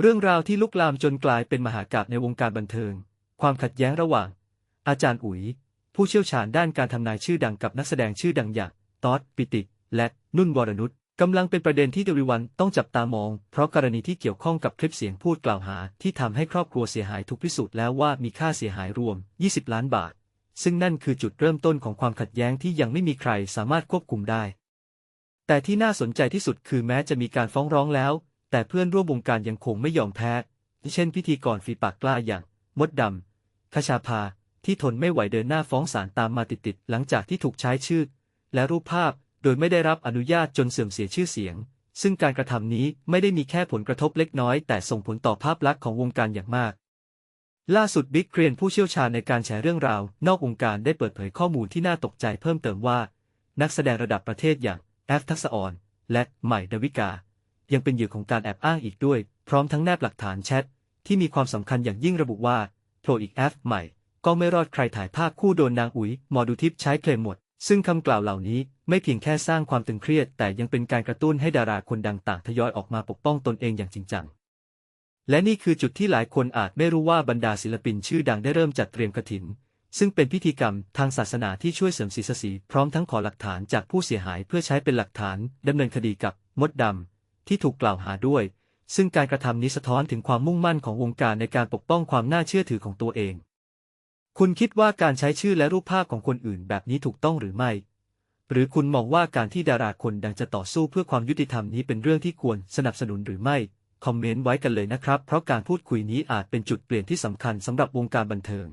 เรื่องราวที่ลุกลามจนกลายเป็นมหากาพย์ในวงการบันเทิง ความขัดแย้งระหว่าง อาจารย์อุ๋ย ผู้เชี่ยวชาญด้านการทำนายชื่อดังกับนักแสดงชื่อดังอย่างตอดปิติ และนุ่นวรนุชกำลังเป็นประเด็นที่เดวิวันต้องจับตามอง เพราะกรณีที่เกี่ยวข้องกับคลิปเสียงพูดกล่าวหา ที่ทำให้ครอบครัวเสียหายถูกพิสูจน์แล้วว่ามีค่าเสียหายรวม 20 ล้านบาท ซึ่งนั่นคือจุดเริ่มต้นของความขัดแย้งที่ยังไม่มีใครสามารถควบคุมได้ แต่ที่น่าสนใจที่สุดคือแม้จะมีการฟ้องร้องแล้ว แต่เพื่อนร่วมวงการยังคงไม่ยอมแพ้ เช่นพิธีกรฝีปากกล้าอย่างมดดำคชาภา ที่ทนไม่ไหวเดินหน้าฟ้องศาลตามมาติดๆหลังจากที่ถูกใช้ชื่อ และรูปภาพโดยไม่ได้รับอนุญาตจนเสื่อมเสียชื่อเสียง ซึ่งการกระทำนี้ไม่ได้มีแค่ผลกระทบเล็กน้อย แต่ส่งผลต่อภาพลักษณ์ของวงการอย่างมาก ล่าสุดบิ๊กเกรียนผู้เชี่ยวชาญในการแชร์เรื่องราว นอกวงการได้เปิดเผยข้อมูลที่น่าตกใจเพิ่มเติมว่า นักแสดงระดับประเทศอย่างแอฟทักษออนและใหม่ดาวิกา ยังเป็นเหยื่อของการแอบอ้างอีกด้วย พร้อมทั้งแนบหลักฐานแชทที่มีความสำคัญอย่างยิ่งระบุว่าโผล่อีกแอฟใหม่ ก็ไม่รอดใครถ่ายภาพคู่โดนนางอุ๋ยหมอดูทิพย์ใช้เคลมหมด ซึ่งคำกล่าวเหล่านี้ไม่เพียงแค่สร้างความตึงเครียด แต่ยังเป็นการกระตุ้นให้ดาราคนดังต่างทยอยออกมาปกป้องตนเองอย่างจริงจังและนี่คือจุดที่หลายคนอาจไม่รู้ว่าบรรดาศิลปินชื่อดังได้เริ่มจัดเตรียมกฐิน ซึ่งเป็นพิธีกรรมทางศาสนาที่ช่วยเสริมศีลสีพร้อมทั้งขอหลักฐานจากผู้เสียหายเพื่อใช้เป็นหลักฐานดำเนินคดีกับมดดำ ที่ถูกกล่าวหาด้วย ซึ่งการกระทำนี้สะท้อนถึงความมุ่งมั่นของวงการในการปกป้องความน่าเชื่อถือของตัวเอง คุณคิดว่าการใช้ชื่อและรูปภาพของคนอื่นแบบนี้ถูกต้องหรือไม่ หรือคุณมองว่าการที่ดาราคนดังจะต่อสู้เพื่อความยุติธรรมนี้เป็นเรื่องที่ควรสนับสนุนหรือไม่ คอมเมนต์ไว้กันเลยนะครับ เพราะการพูดคุยนี้อาจเป็นจุดเปลี่ยนที่สำคัญสำหรับวงการบันเทิง